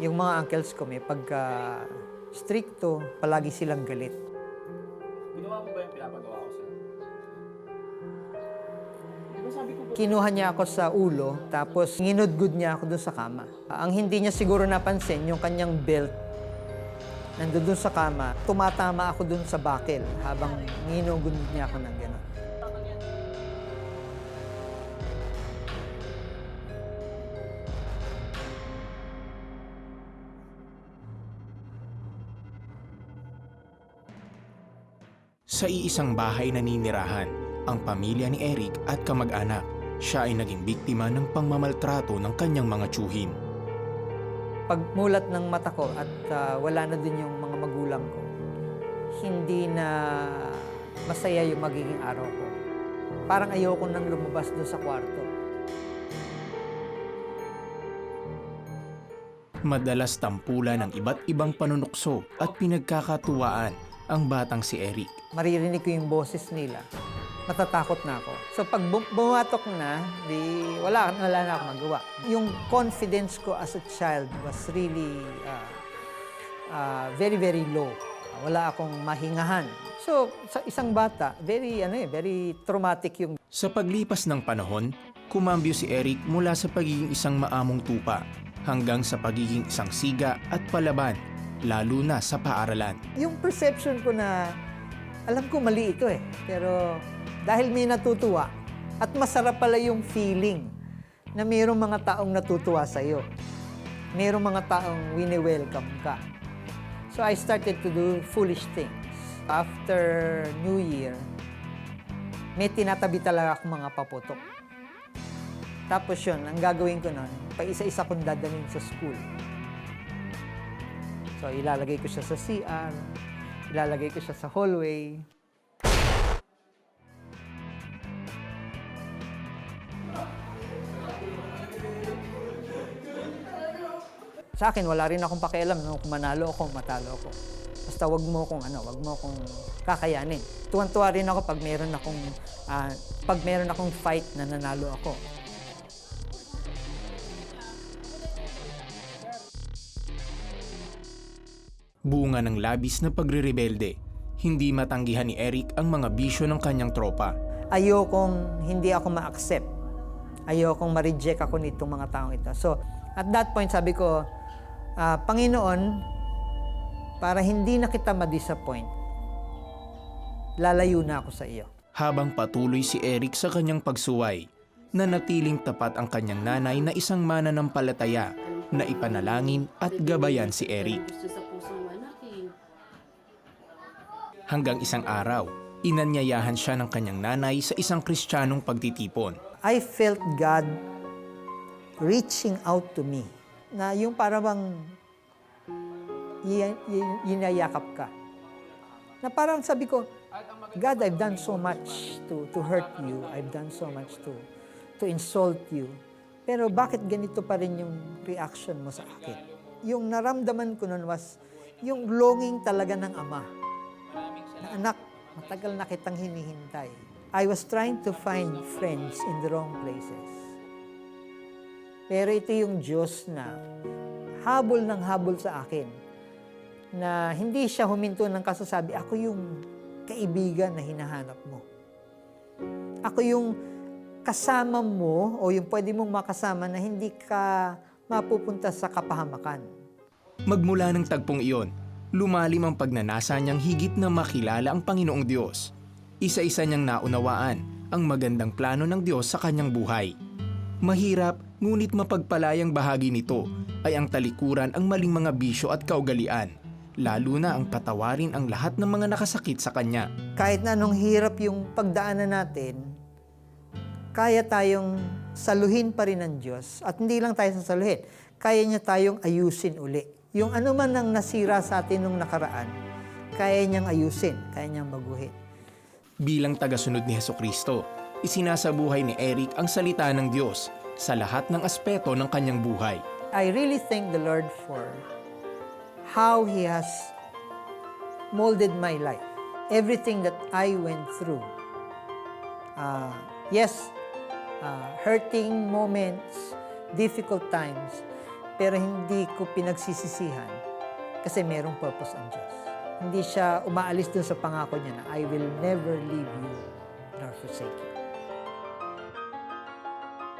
Yung mga uncles ko may pagka stricto, palagi silang galit. Ginawa mo ba yung pinapagawa ko sa'yo? Kinuha niya ako sa ulo, tapos nginudgud niya ako doon sa kama. Ang hindi niya siguro napansin, yung kanyang belt, nandun doon sa kama, tumatama ako doon sa bakil habang nginugud niya ako ng gano'n. Sa iisang bahay naninirahan, ang pamilya ni Eric at kamag-anak. Siya ay naging biktima ng pangmamaltrato ng kanyang mga tsuhin. Pagmulat ng mata ko at ah, wala na din yung mga magulang ko, hindi na masaya yung magiging araw ko. Parang ayoko nang lumabas doon sa kwarto. Madalas tampulan ng iba't ibang panunukso at pinagkakatuwaan ang batang si Eric. maririnig ko yung boses nila, matatakot na ako. So pag bum- bumatok na, di, wala, wala na ako magawa. Yung confidence ko as a child was really uh, uh, very, very low. Wala akong mahingahan. So, sa isang bata, very, ano eh, very traumatic yung Sa paglipas ng panahon, kumambyo si Eric mula sa pagiging isang maamong tupa hanggang sa pagiging isang siga at palaban, lalo na sa paaralan. yung perception ko na alam ko mali ito eh. Pero dahil may natutuwa at masarap pala yung feeling na mayroong mga taong natutuwa sa iyo. Mayroong mga taong wini-welcome ka. So I started to do foolish things. After New Year, may tinatabi talaga akong mga paputok. Tapos yun, ang gagawin ko nun, pa isa-isa kong dadalhin sa school. So, ilalagay ko siya sa CR, ilalagay ko siya sa hallway. Sa akin, wala rin akong pakialam no, kung manalo ako, matalo ako. Basta wag mo kung ano, wag mo kung kakayanin. Tuwan-tuwa rin ako pag meron akong ah, pag meron akong fight na nanalo ako. Bunga ng labis na pagre-rebelde, hindi matanggihan ni Eric ang mga bisyo ng kanyang tropa. ayokong hindi ako ma-accept. Ayokong ma-reject ako nitong mga taong ito. So, at that point, sabi ko, ah, Panginoon, para hindi na kita ma-disappoint, lalayo na ako sa iyo. Habang patuloy si Eric sa kanyang pagsuway, nanatiling tapat ang kanyang nanay na isang mananampalataya na ipanalangin at gabayan si Eric. Hanggang isang araw, inanyayahan siya ng kanyang nanay sa isang kristyanong pagtitipon. I felt God reaching out to me. Na yung para bang y- y- yinayakap ka. Na parang sabi ko, God, I've done so much to, to hurt you. I've done so much to, to insult you. Pero bakit ganito pa rin yung reaction mo sa akin? Yung naramdaman ko nun was yung longing talaga ng ama. Na anak, matagal na kitang hinihintay. I was trying to find friends in the wrong places. Pero ito yung Diyos na habol ng habol sa akin. Na hindi siya huminto ng kasasabi, ako yung kaibigan na hinahanap mo. Ako yung kasama mo o yung pwede mong makasama na hindi ka mapupunta sa kapahamakan. Magmula ng tagpong iyon, lumalim ang pagnanasa niyang higit na makilala ang Panginoong Diyos. Isa-isa niyang naunawaan ang magandang plano ng Diyos sa kanyang buhay. Mahirap ngunit mapagpalayang bahagi nito ay ang talikuran ang maling mga bisyo at kaugalian, lalo na ang patawarin ang lahat ng mga nakasakit sa kanya. kahit na anong hirap yung pagdaanan natin, kaya tayong saluhin pa rin ng Diyos. At hindi lang tayo sasaluhin, kaya niya tayong ayusin uli. Yung ano man ang nasira sa atin nung nakaraan, kaya niyang ayusin, kaya niyang baguhin. Bilang tagasunod ni Heso Kristo, isinasabuhay ni Eric ang salita ng Diyos sa lahat ng aspeto ng kanyang buhay. I really thank the Lord for how He has molded my life. Everything that I went through. Uh, yes, uh, hurting moments, difficult times. Pero hindi ko pinagsisisihan kasi merong purpose ang Diyos. Hindi siya umaalis dun sa pangako niya na I will never leave you nor forsake you.